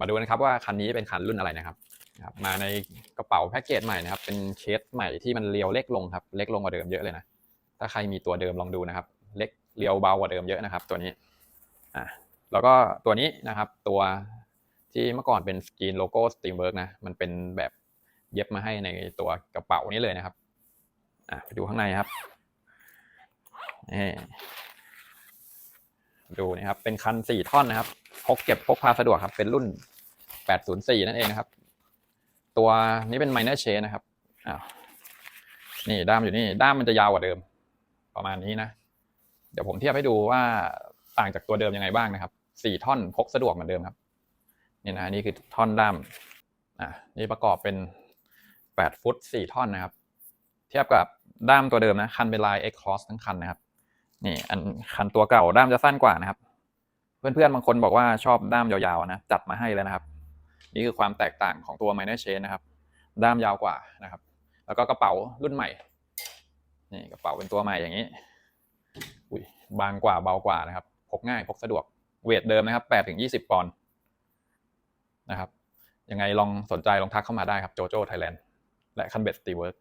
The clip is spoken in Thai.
มาดูนะครับว่าคันนี้เป็นคันรุ่นอะไรนะครับมาในกระเป๋าแพ็กเกจใหม่นะครับ เป็นเคสใหม่ที่มันเรียวเล็กลงครับ เล็กลงกว่าเดิมเยอะเลยนะ ถ้าใครมีตัวเดิมลองดูนะครับ เล็กเรียวเบากว่าเดิมเยอะนะครับ ตัวนี้อะแล้วก็ตัวนี้นะครับตัวที่เมื่อก่อนเป็นสกรีนโลโก้สตรีมเวิร์กนะมันเป็นแบบเย็บมาให้ในตัวกระเป๋านี้เลยนะครับอะไปดูข้างในครับนี่ดูนะครับเป็นคันสี่ท่อนนะครับ พกเก็บพกพาสะดวกครับ เป็นรุ่น 804 นั่นเองนะครับ ตัวนี้เป็น minor chain นะครับอ้าวนี่ด้ามอยู่นี่ด้ามมันจะยาวกว่าเดิม ประมาณนี้นะ เดี๋ยวผมเทียบให้ดูว่าต่างจากตัวเดิมยังไงบ้างนะครับสี่ท่อนพกสะดวกเหมือนเดิมครับนี่นะนี่คือท่อนด้ามอะนี่ประกอบเป็น8ฟุต4ท่อนนะครับ เทียบกับด้ามตัวเดิมนะคันเป็นลาย X Cross ทั้งคันนะครับ นี่อันคันตัวเก่าด้ามจะสั้นกว่านะครับ เพื่อนๆบางคนบอกว่าชอบด้ามยาวๆนะจัดมาให้เลยนะครับ นี่คือความแตกต่างของตัว minor chain นะครับ ด้ามยาวกว่านะครับ แล้วก็กระเป๋ารุ่นใหม่นี่กระเป๋าเป็นตัวใหม่อย่างนี้อุ้ยบางกว่าเบากว่านะครับพกง่ายพกสะดวกเวทเดิมนะครับ8ถึง20 ปอนด์นะครับยังไงลองสนใจลองทักเข้ามาได้ครับโจโจ้ไทยแลนด์และคันเบ็ดสตีเวิร์ก